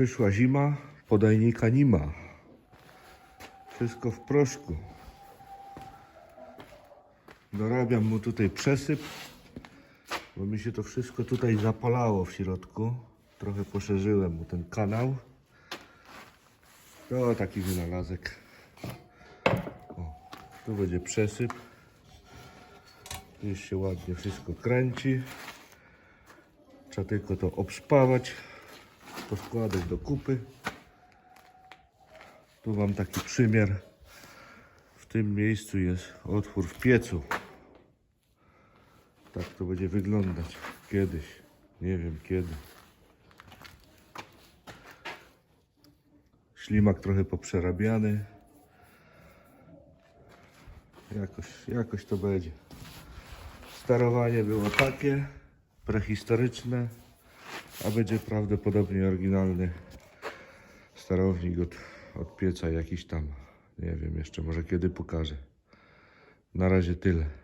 Przyszła zima, podajnika nie ma. Wszystko w proszku. Dorabiam mu tutaj przesyp, bo mi się to wszystko tutaj zapalało w środku. Trochę poszerzyłem mu ten kanał. To taki wynalazek. O, tu będzie przesyp. Już się ładnie wszystko kręci. Trzeba tylko to obszpawać, poskładać do kupy. Tu mam taki przymiar. W tym miejscu jest otwór w piecu. Tak to będzie wyglądać kiedyś. Nie wiem kiedy. Ślimak trochę poprzerabiany. Jakoś, jakoś to będzie. Sterowanie było takie, prehistoryczne, a będzie prawdopodobnie oryginalny sterownik od, od pieca jakiś tam. Nie wiem jeszcze, może kiedy pokażę. Na razie tyle.